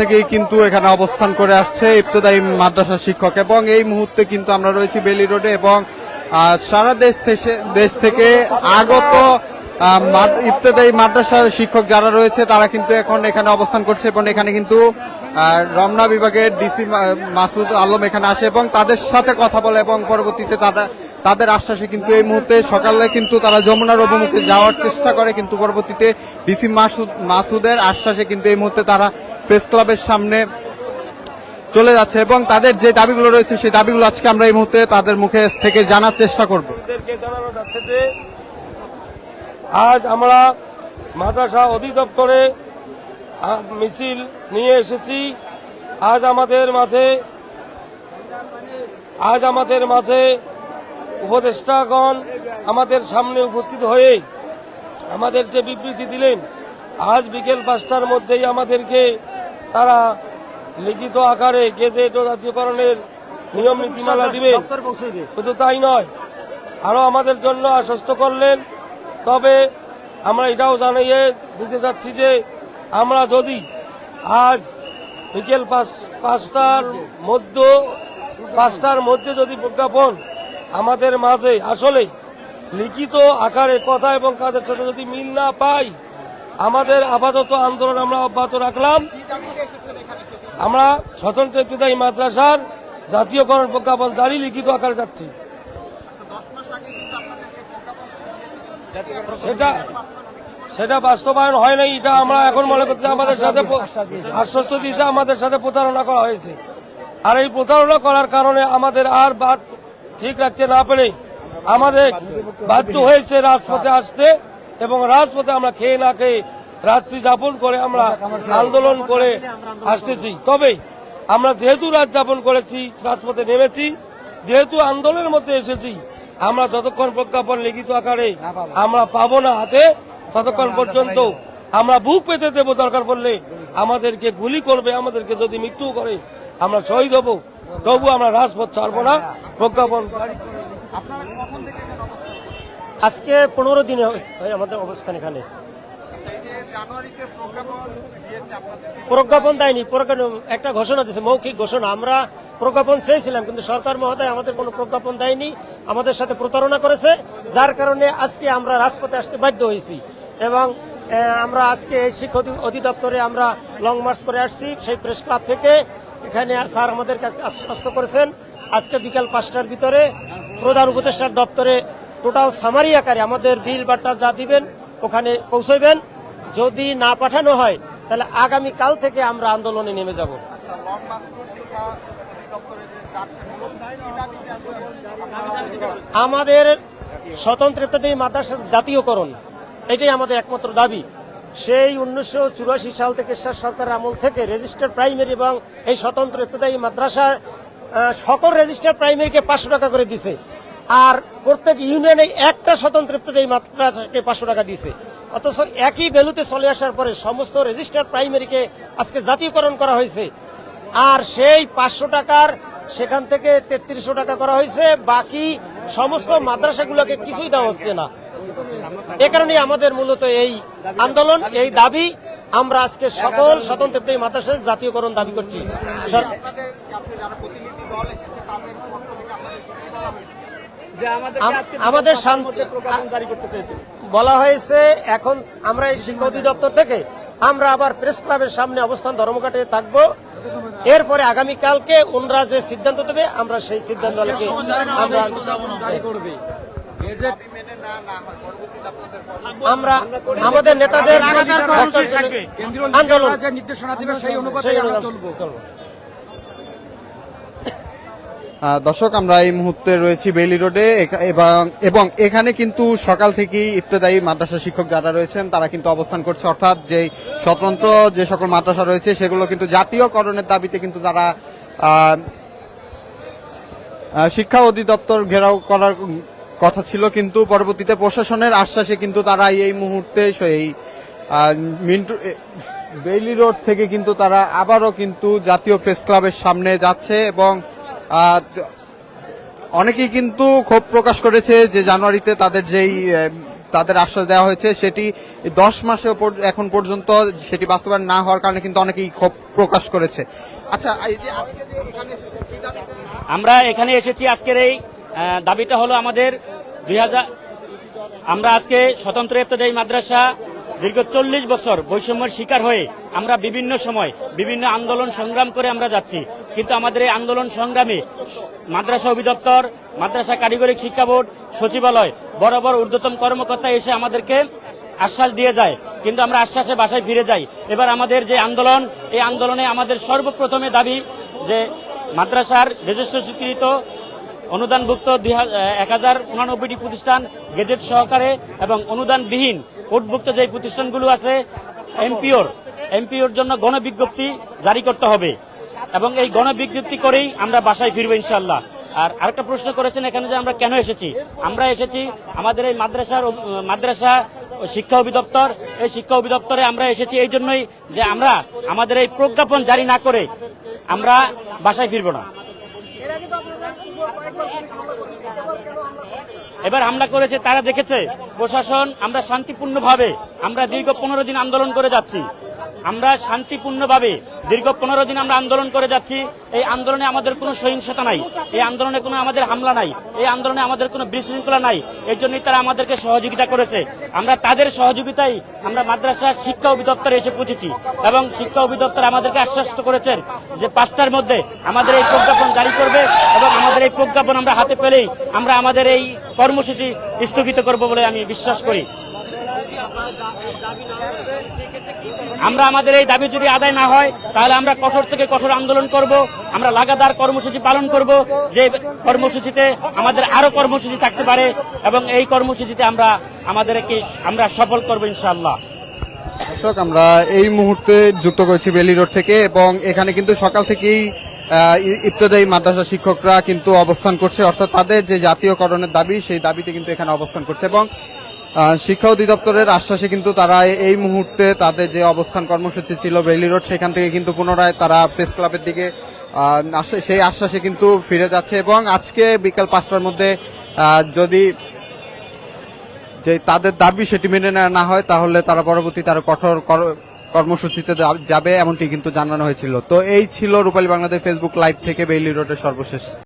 থেকেই কিন্তু এখানে অবস্থান করে আসছে ইবতদায়ী মাদ্রাসা শিক্ষক। এবং এই মুহূর্তে কিন্তু আমরা রয়েছি বেলি রোডে এবং সারা দেশ দেশ থেকে আগত ইবতদায়ী মাদ্রাসা শিক্ষক যারা রয়েছে তারা কিন্তু এখন এখানে অবস্থান করছে এবং এখানে কিন্তু রমনা বিভাগের ডিসি মাসুদ আলম এখানে আসে এবং তাদের সাথে কথা বলে এবং পরবর্তীতে তারা, তাদের আশ্বাসে কিন্তু এই মুহূর্তে সকালে কিন্তু তারা যমুনার অভিমুখে যাওয়ার চেষ্টা করে, কিন্তু পরবর্তীতে ডিসি মাসুদ, মাসুদের আশ্বাসে কিন্তু এই মুহূর্তে তারা প্রেস ক্লাবের সামনে চলে যাচ্ছে এবং তাদের যে দাবিগুলো রয়েছে, সেই দাবিগুলো আজকে আমরা এই মুহূর্তে তাদের মুখে থেকে জানার চেষ্টা করব। আজ আমরা মাদ্রাসা অধিদপ্তরে মিছিল নিয়ে এসেছি। আজ আমাদের মাঝে, আজ আমাদের মাঝে উপদেষ্টাগণ আমাদের সামনে উপস্থিত হয়ে আমাদের যে বিবৃতি দিলেন, আজ বিকেল পাঁচটার মধ্যেই আমাদেরকে তারা লিখিত আকারে গেজেট ও জাতীয়করণের নিয়ম নীতিমালা দিবেন। শুধু তাই নয় আরও আমাদের জন্য আশ্বস্ত করলেন। তবে আমরা এটাও জানিয়ে দিতে চাচ্ছি যে আমরা যদি আজ বিকেল পাঁচ পাঁচটার মধ্যে পাঁচটার মধ্যে যদি প্রজ্ঞাপন আমাদের মাঝে আসলে লিখিত আকারে কথা এবং কাজের সাথে যদি মিল না পাই আমাদের আপাতত আন্দোলন আমরা অব্যাহত রাখলাম। আমরা স্বতন্ত্র বিদায়ী মাদ্রাসার জাতীয়করণ প্রজ্ঞাপন জারি লিখিত আকারে যাচ্ছি। সেটা সেটা বাস্তবায়ন হয় নাই, এটা আমরা এখন মনে করছি আমাদের সাথে আশ্বস্ত দিয়েছে আমাদের সাথে প্রতারণা করা হয়েছে। আর এই প্রতারণা করার কারণে আমাদের আর বাদ ঠিক রাখতে না পেরে আমাদের বাধ্য হয়েছে রাজপথে আসতে। এবং রাজপথে আমরা খেয়ে না খেয়ে রাত্রি যাপন করে আমরা আন্দোলন করে আসতেছি। তবে আমরা যেহেতু রাত যাপন করেছি রাজপথে নেমেছি যেহেতু আন্দোলনের মধ্যে এসেছি আমরা যতক্ষণ প্রজ্ঞাপন লিখিত আকারে আমরা পাবো না হাতে ততক্ষণ পর্যন্ত আমরা বুক পেতে দেব দরকার পড়লে আমাদেরকে গুলি করবে আমাদেরকে যদি মৃত্যু করে আমরা শহীদ হব তবু আমরা রাজপথ ছাড়বো না। প্রজ্ঞাপন আজকে পনেরো দিনে হয় আমাদের অবস্থান এখানে। প্রজ্ঞাপন দেয়নি একটা ঘোষণা দিয়েছে মৌখিক ঘোষণা। আমরা প্রজ্ঞাপন চেয়েছিলাম কিন্তু সরকার মহোদয় আমাদের কোনো প্রজ্ঞাপন দেয়নি আমাদের সাথে প্রতারণা করেছে যার কারণে আজকে আমরা রাজপথে আসতে বাধ্য হয়েছি। এবং আমরা আজকে এই শিক্ষা অধি- অধিদপ্তরে আমরা লং মার্চ করে আসছি সেই প্রেস ক্লাব থেকে। এখানে আর স্যার আমাদের কাছে আশ্বস্ত করেছেন আজকে বিকাল পাঁচটার ভিতরে প্রধান উপদেষ্টার দপ্তরে টোটাল সামারি আকারে আমাদের বিল বার্তা যা দিবেন ওখানে পৌঁছবেন যদি না পাঠানো হয় তাহলে আগামী কাল থেকে আমরা আন্দোলনে নেমে যাব। আমাদের স্বতন্ত্র ইত্যাদি মাদ্রাসা জাতীয়করণ এটাই আমাদের একমাত্র দাবি। সেই উনিশশো চুরাশি সাল থেকে সরকারের আমল থেকে রেজিস্টার প্রাইমারি এবং এই স্বতন্ত্র ইত্যাদি মাদ্রাসার সকল রেজিস্টার প্রাইমারিকে পাঁচশো টাকা করে দিছে। আর প্রত্যেক ইউনিয়নে একটা স্বতন্ত্র ইত্যাদি মাদ্রাসাকে পাঁচশো টাকা দিছে অথচ একই ভ্যালুতে চলে আসার পরে সমস্ত রেজিস্টার প্রাইমারিকে আজকে জাতীয়করণ করা হয়েছে। আর সেই পাঁচশো টাকার সেখান থেকে তেত্রিশশো টাকা করা হয়েছে। বাকি সমস্ত মাদ্রাসাগুলোকে কিছুই দেওয়া হচ্ছে না। এ কারণে আমাদের মূলত এই আন্দোলন, এই দাবি। আমরা আজকে সকল স্বতন্ত্র মাদ্রাসার জাতীয়করণ দাবি করছি। আমাদের শান্তি বলা হয়েছে এখন আমরা এই শিক্ষা অধিদপ্তর থেকে আমরা আবার প্রেস ক্লাবের সামনে অবস্থান ধর্মঘাটে থাকব। এরপরে আগামীকালকে ওনরা যে সিদ্ধান্ত দেবে আমরা সেই সিদ্ধান্ত আমরা আমরা আমাদের নেতাদের আন্দোলন। নির্দেশনা দিবে সেই অনুপাতে চলবো। দর্শক, আমরা এই মুহূর্তে রয়েছি বেইলি রোডে। এবং এখানে কিন্তু সকাল থেকেই ইবতদায়ী মাদ্রাসা শিক্ষক যারা রয়েছেন, তারা কিন্তু অবস্থান করছে। অর্থাৎ যে স্বতন্ত্র যে সকল মাদ্রাসা রয়েছে, সেগুলো কিন্তু জাতীয়করণের দাবিতে কিন্তু তারা শিক্ষা অধিদপ্তর ঘেরাও করার কথা ছিল। কিন্তু পরবর্তীতে প্রশাসনের আশ্বাসে কিন্তু তারা এই মুহূর্তে সেই মিন্টু বেইলি রোড থেকে কিন্তু তারা আবারও কিন্তু জাতীয় প্রেস ক্লাবের সামনে যাচ্ছে। এবং অনেকেই কিন্তু ক্ষোভ প্রকাশ করেছে যে জানুয়ারিতে তাদের যেই তাদের আশ্বাস দেওয়া হয়েছে, সেটি দশ মাসে এখন পর্যন্ত সেটি বাস্তবায়ন না হওয়ার কারণে কিন্তু অনেকেই ক্ষোভ প্রকাশ করেছে আচ্ছা? আমরা এখানে এসেছি আজকের এই দাবিটা হলো আমাদের দুই হাজার আমরা আজকে স্বতন্ত্র ইফতেদায়ী মাদ্রাসা দীর্ঘ চল্লিশ বছর বৈষম্যের শিকার হয়ে আমরা বিভিন্ন সময় বিভিন্ন আন্দোলন সংগ্রাম করে আমরা যাচ্ছি। কিন্তু আমাদের এই আন্দোলন সংগ্রামে মাদ্রাসা অধিদপ্তর, মাদ্রাসা কারিগরিক শিক্ষা বোর্ড, সচিবালয় বড় বড় ঊর্ধ্বতম কর্মকর্তা এসে আমাদেরকে আশ্বাস দিয়ে যায়। কিন্তু আমরা আশ্বাসে বাসায় ফিরে যাই। এবার আমাদের যে আন্দোলন, এই আন্দোলনে আমাদের সর্বপ্রথমে দাবি যে মাদ্রাসার রেজিস্ট্র স্বীকৃত অনুদানভুক্ত এক হাজার উনানব্বইটি প্রতিষ্ঠান গেজেট সহকারে এবং অনুদানবিহীন কোটভুক্ত যে প্রতিষ্ঠানগুলো আছে, এমপিওর এমপিওর জন্য গণবিজ্ঞপ্তি জারি করতে হবে। এবং এই গণবিজ্ঞপ্তি করেই আমরা বাসায় ফিরবো ইনশাল্লাহ আর আরেকটা প্রশ্ন করেছেন এখানে যে আমরা কেন এসেছি? আমরা এসেছি আমাদের এই মাদ্রাসার, মাদ্রাসা শিক্ষা অধিদপ্তর, এই শিক্ষা অধিদপ্তরে আমরা এসেছি এই জন্যই যে আমরা আমাদের এই প্রজ্ঞাপন জারি না করে আমরা বাসায় ফিরবো না। এবার হামলা করেছে তারা দেখেছে, প্রশাসন, আমরা শান্তিপূর্ণভাবে, আমরা দীর্ঘ পনেরো দিন আন্দোলন করে যাচ্ছি। আমরা শান্তিপূর্ণভাবে দীর্ঘ পনেরো দিন আমরা আন্দোলন করে যাচ্ছি। এই আন্দোলনে আমাদের কোনো সহিংসতা নাই। এই আন্দোলনে কোনো আমাদের হামলা নাই। এই আন্দোলনে আমাদের কোনো বিশৃঙ্খলা নাই। এই জন্যই তারা আমাদেরকে সহযোগিতা করেছে। আমরা তাদের সহযোগিতায় আমরা মাদ্রাসা শিক্ষা অধিদপ্তরে এসে পৌঁছেছি এবং শিক্ষা অধিদপ্তর আমাদেরকে আশ্বস্ত করেছেন যে পাঁচটার মধ্যে আমাদের এই প্রজ্ঞাপন জারি করবে এবং আমাদের এই প্রজ্ঞাপন আমরা হাতে পেলেই আমরা আমাদের এই কর্মসূচি স্থগিত করব বলে আমি বিশ্বাস করি। আমরা আমাদের এই দাবি যদি আদায় না হয় তাহলে আমরা কঠোর থেকে কঠোর আন্দোলন করব আমরা লাগাতার কর্মসূচি পালন করব যে কর্মসূচিতে আমাদের আরও কর্মসূচি থাকতে পারে এবং এই কর্মসূচিতে আমরা আমাদেরকে আমরা সফল করব ইনশাআল্লাহ। দর্শক আমরা এই মুহূর্তে যুক্ত করেছি বেলি রোড থেকে এবং এখানে কিন্তু সকাল থেকেই আহ, ই- মাদ্রাসা শিক্ষকরা কিন্তু অবস্থান করছে অর্থাৎ তাদের যে জাতীয়করণের দাবি সেই দাবিতে কিন্তু এখানে অবস্থান করছে এবং শিক্ষা অধিদপ্তরের আশ্বাসে কিন্তু তারা এই মুহূর্তে তাদের যে অবস্থান কর্মসূচি ছিল বেলি রোড, সেখান থেকে কিন্তু পুনরায় তারা প্রেস ক্লাবের দিকে সেই আশ্বাসে কিন্তু ফিরে যাচ্ছে। এবং আজকে বিকাল পাঁচটার মধ্যে যদি যে তাদের দাবি সেটি মেনে না হয়, তাহলে তারা পরবর্তী তারা কঠোর কর- কর্মসূচিতে যাবে, এমনটি কিন্তু জানানো হয়েছিল। তো এই ছিল রূপালী বাংলাদেশ ফেসবুক লাইভ থেকে বেইলি রোডের সর্বশেষ।